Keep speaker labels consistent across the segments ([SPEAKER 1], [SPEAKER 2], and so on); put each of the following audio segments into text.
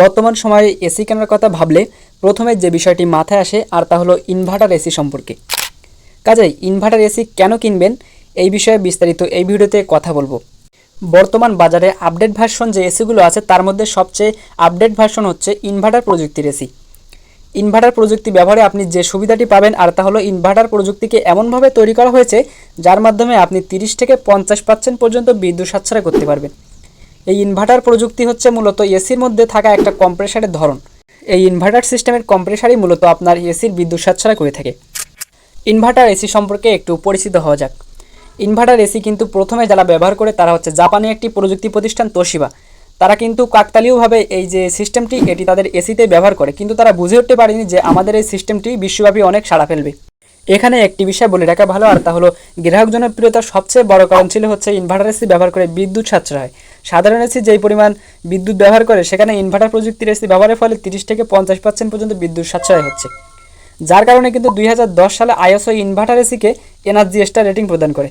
[SPEAKER 1] বর্তমান সময়ে এসি কেনার কথা ভাবলে প্রথমে যে বিষয়টি মাথায় আসে আর তা হলো ইনভার্টার এসি সম্পর্কে। কাজেই ইনভার্টার এসি কেন কিনবেন এই বিষয়ে বিস্তারিত এই ভিডিওতে কথা বলব। বর্তমান বাজারে আপডেট ভার্সন যে এসিগুলো আছে তার মধ্যে সবচেয়ে আপডেট ভার্সন হচ্ছে ইনভার্টার প্রযুক্তির এসি। ইনভার্টার প্রযুক্তি ব্যবহারে আপনি যে সুবিধাটি পাবেন আর তা হলো ইনভার্টার প্রযুক্তিকে এমনভাবে তৈরি করা হয়েছে যার মাধ্যমে আপনি তিরিশ থেকে পঞ্চাশ পার্সেন্ট পর্যন্ত বিদ্যুৎ সাশ্রয় করতে পারবেন। এই ইনভার্টার প্রযুক্তি হচ্ছে মূলত এসির মধ্যে থাকা একটা কম্প্রেসারের ধরন। এই ইনভার্টার সিস্টেমের কম্প্রেসারই মূলত আপনার এসির বিদ্যুৎ সাশ্রয় করে থাকে। ইনভার্টার এসি সম্পর্কে একটু পরিচিত হওয়া যাক। ইনভার্টার এসি কিন্তু প্রথমে যারা ব্যবহার করে তারা হচ্ছে জাপানি একটি প্রযুক্তি প্রতিষ্ঠান তোশিবা তারা কিন্তু কাকতালীয়ভাবে এই যে সিস্টেমটি এটি তাদের এসিতে ব্যবহার করে। কিন্তু তারা বুঝে উঠতে পারেনি যে আমাদের এই সিস্টেমটি বিশ্বব্যাপী অনেক সাড়া ফেলবে। এখানে একটি বিষয় বলে রাখা ভালো, আর তা হলো গ্রাহক জনপ্রিয়তার সবচেয়ে বড় কারণ ছিল হচ্ছে ইনভার্টার এসি ব্যবহার করে বিদ্যুৎ সাশ্রয়। সাধারণ এসি যেই পরিমাণ বিদ্যুৎ ব্যবহার করে, সেখানে ইনভার্টার প্রযুক্তির এসি ব্যবহারের ফলে তিরিশ থেকে পঞ্চাশ পার্সেন্ট পর্যন্ত বিদ্যুৎ সাশ্রয় হচ্ছে। যার কারণে কিন্তু দুই হাজার দশ সালে আইএসও ইনভার্টার এসিকে এনার্জি স্টার রেটিং প্রদান করে।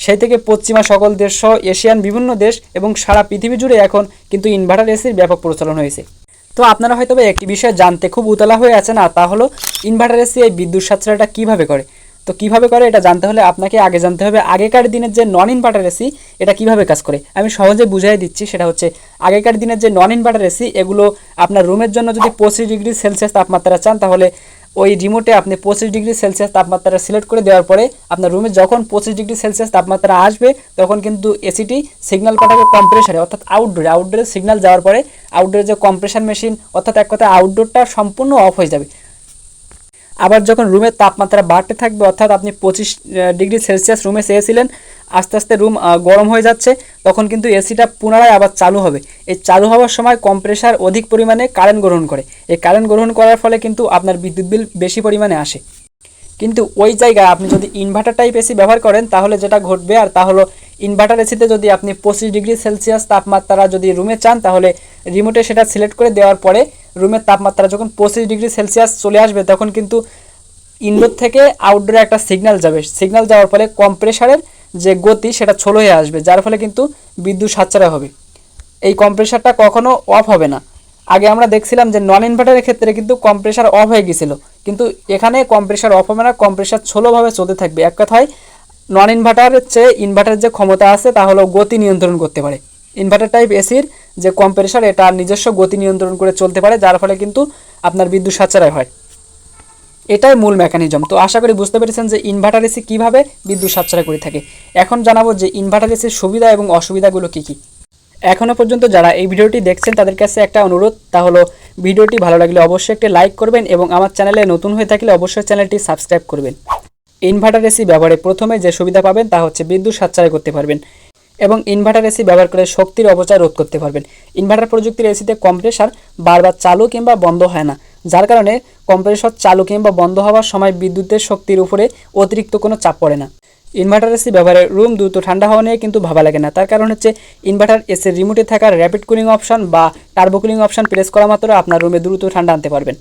[SPEAKER 1] সেই থেকে পশ্চিমা সকল দেশ সহ এশিয়ান বিভিন্ন দেশ এবং সারা পৃথিবী জুড়ে এখন কিন্তু ইনভার্টার এসির ব্যাপক প্রচলন হয়েছে। তো আপনারা হয়তো একটি বিষয়ে জানতে খুব উতলা হয়ে আছে না তা হলো ইনভার্টার এসি এই বিদ্যুৎ সাশ্রয়টা কীভাবে করে? তো কীভাবে করে এটা জানতে হলে আপনাকে আগে জানতে হবে আগেকার দিনের যে নন ইনভার্টার এসি এটা কীভাবে কাজ করে? আমি সহজে বুঝাই দিচ্ছি, সেটা হচ্ছে আগেকার দিনের যে নন ইনভার্টার এসি এগুলো আপনার রুমের জন্য যদি পঁচিশ ডিগ্রি সেলসিয়াস তাপমাত্রা চান, তাহলে ওই রিমোটে আপনি পঁচিশ ডিগ্রি সেলসিয়াস তাপমাত্রা সিলেক্ট করে দেওয়ার পরে আপনার রুমে যখন পঁচিশ ডিগ্রি সেলসিয়াস তাপমাত্রা আসবে, তখন কিন্তু এসিটি সিগন্যাল পাঠাবে কম্প্রেসারে অর্থাৎ আউটডোরে আউটডোরে সিগন্যাল যাওয়ার পরে আউটডোরে যে কম্প্রেসার মেশিন অর্থাৎ এক কথা আউটডোরটা সম্পূর্ণ অফ হয়ে যাবে। আবার যখন রুমের তাপমাত্রা বাড়তে থাকবে, অর্থাৎ আপনি পঁচিশ ডিগ্রি সেলসিয়াস রুমে চেয়েছিলেন আস্তে আস্তে রুম গরম হয়ে যাচ্ছে, তখন কিন্তু এসিটা পুনরায় আবার চালু হবে। এই চালু হওয়ার সময় কম্প্রেসার অধিক পরিমাণে কারেন্ট গ্রহণ করে। এই কারেন্ট গ্রহণ করার ফলে কিন্তু আপনার বিদ্যুৎ বিল বেশি পরিমাণে আসে। কিন্তু ওই জায়গায় আপনি যদি ইনভার্টার টাইপ এসি ব্যবহার করেন, তাহলে যেটা ঘটবে, আর তা হলো ইনভার্টার এসিতে যদি আপনি পঁচিশ ডিগ্রি সেলসিয়াস তাপমাত্রা যদি রুমে চান, তাহলে রিমোটে সেটা সিলেক্ট করে দেওয়ার পরে রুমের তাপমাত্রা যখন পঁচিশ ডিগ্রি সেলসিয়াস চলে আসবে, তখন কিন্তু ইনডোর থেকে আউটডোরে একটা সিগন্যাল যাবে। সিগন্যাল যাওয়ার ফলে কম্প্রেসারের যে গতি সেটা ছোলো হয়ে আসবে, যার ফলে কিন্তু বিদ্যুৎ সাশ্রয় হবে। এই কম্প্রেসারটা কখনো অফ হবে না। আগে আমরা দেখছিলাম যে নন ইনভার্টারের ক্ষেত্রে কিন্তু কম্প্রেসার অফ হয়ে গেছিল। কিন্তু এখানে কম্প্রেসার অফ হবে না কম্প্রেসার ছোলোভাবে চলতে থাকবে। এক কথায় নন ইনভার্টারের চেয়ে ইনভার্টারের যে ক্ষমতা আছে, তা হলো গতি নিয়ন্ত্রণ করতে পারে। ইনভার্টার টাইপ এসির যে কম্প্রেসার এটা নিজস্ব গতি নিয়ন্ত্রণ করে চলতে পারে, যার ফলে কিন্তু আপনার বিদ্যুৎ সাশ্রয় হয়। এটাই মূল মেকানিজম তো আশা করি বুঝতে পেরেছেন যে ইনভার্টার এসি কীভাবে বিদ্যুৎ সাশ্রয় করে থাকে। এখন জানাব যে ইনভার্টার এসির সুবিধা এবং অসুবিধাগুলো কী কী। এখনও পর্যন্ত যারা এই ভিডিওটি দেখছেন, তাদের কাছে একটা অনুরোধ, তা হলো ভিডিওটি ভালো লাগলে অবশ্যই একটি লাইক করবেন এবং আমার চ্যানেলে নতুন হয়ে থাকলে অবশ্যই চ্যানেলটি সাবস্ক্রাইব করবেন। ইনভার্টার এসি ব্যবহারে প্রথমে যে সুবিধা পাবেন, তা হচ্ছে বিদ্যুৎ সাশ্রয় করতে পারবেন এবং ইনভার্টার এসি ব্যবহার করে শক্তির অপচয় রোধ করতে পারবেন। ইনভার্টার প্রযুক্তির এসিতে কম্প্রেসার বারবার চালু কিংবা বন্ধ হয় না। যার কারণে কম্প্রেসর চালু কিংবা বন্ধ হওয়ার সময় বিদ্যুতের শক্তির উপরে অতিরিক্ত কোনো চাপ পড়ে না। ইনভার্টার এসি ব্যবহারে রুম দ্রুত ঠান্ডা হওয়া নিয়ে কিন্তু ভাবা লাগে না। তার কারণ হচ্ছে ইনভার্টার এসির রিমোটে থাকা র্যাপিড কুলিং অপশন বা টার্বো কুলিং অপশন প্রেস করা মাত্র আপনার রুমে দ্রুত ঠান্ডা আনতে পারবেন।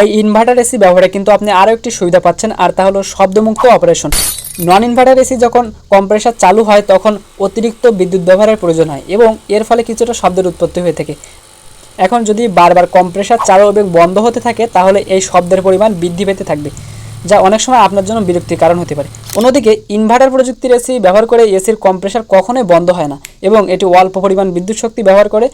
[SPEAKER 1] এই ইনভার্টার এসি ব্যবহারে কিন্তু আপনি আরও একটি সুবিধা পাচ্ছেন, আর তা হলো শব্দমুক্ত অপারেশন। নন ইনভার্টার এসি যখন কম্প্রেসার চালু হয়, তখন অতিরিক্ত বিদ্যুৎ ব্যবহারের প্রয়োজন হয় এবং এর ফলে কিছুটা শব্দের উৎপত্তি হয়ে থাকে। এখন যদি বারবার কম্প্রেসার চালু এবং বন্ধ হতে থাকে, তাহলে এই শব্দের পরিমাণ বৃদ্ধি পেতে থাকবে, যা অনেক সময় আপনার জন্য বিরক্তির কারণ হতে পারে। অন্যদিকে ইনভার্টার প্রযুক্তির এসি ব্যবহার করে এসির কম্প্রেসার কখনোই বন্ধ হয় না এবং এটি অল্প পরিমাণ বিদ্যুৎ শক্তি ব্যবহার করে,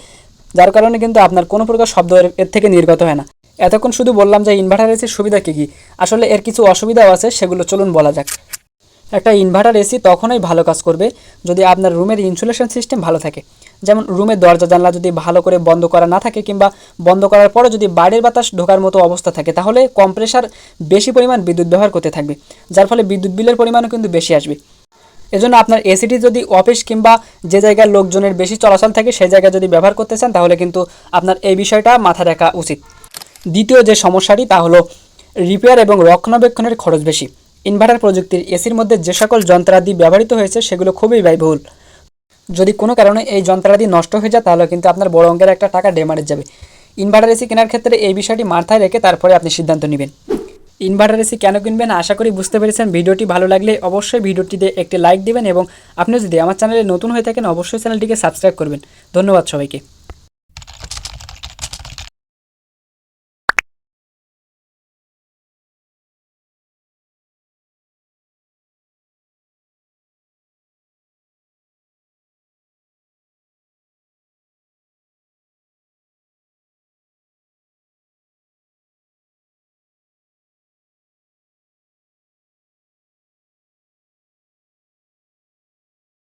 [SPEAKER 1] যার কারণে কিন্তু আপনার কোনো প্রকার শব্দ এর থেকে নির্গত হয় না। এতক্ষণ শুধু বললাম যে ইনভার্টার এসির সুবিধা কী কী? আসলে এর কিছু অসুবিধাও আছে, সেগুলো চলুন বলা যাক। একটা ইনভার্টার এসি তখনই ভালো কাজ করবে যদি আপনার রুমের ইনসুলেশন সিস্টেম ভালো থাকে। যেমন রুমের দরজা, জানলা যদি ভালো করে বন্ধ করা না থাকে কিংবা বন্ধ করার পরে যদি বাইরের বাতাস ঢোকার মতো অবস্থা থাকে, তাহলে কম্প্রেসার বেশি পরিমাণ বিদ্যুৎ ব্যবহার করতে থাকবে, যার ফলে বিদ্যুৎ বিলের পরিমাণও কিন্তু বেশি আসবে। এজন্য আপনার এসিটি যদি অফিস কিংবা যে জায়গায় লোকজনের বেশি চলাচল থাকে সেই জায়গায় যদি ব্যবহার করতে চান, তাহলে কিন্তু আপনার এই বিষয়টা মাথায় রাখা উচিত। দ্বিতীয় যে সমস্যাটি, তা হলো রিপেয়ার এবং রক্ষণাবেক্ষণের খরচ বেশি। ইনভার্টার প্রযুক্তির এসির মধ্যে যে সকল যন্ত্রাদি ব্যবহৃত হয়েছে, সেগুলো খুবই ব্যয়বহুল। যদি কোনো কারণে এই যন্ত্রাদি নষ্ট হয়ে যায়, তাহলে কিন্তু আপনার বড় অঙ্কের একটা টাকা ডেমারে যাবে। ইনভার্টার এসি কেনার ক্ষেত্রে এই বিষয়টি মাথায় রেখে তারপরে আপনি সিদ্ধান্ত নেবেন। ইনভার্টার এসি কেন কিনবেন আশা করি বুঝতে পেরেছেন। ভিডিওটি ভালো লাগলে অবশ্যই ভিডিওটিতে একটি লাইক দিবেন এবং আপনি যদি আমার চ্যানেলে নতুন হয়ে থাকেন, অবশ্যই চ্যানেলটিকে সাবস্ক্রাইব করবেন। ধন্যবাদ সবাইকে।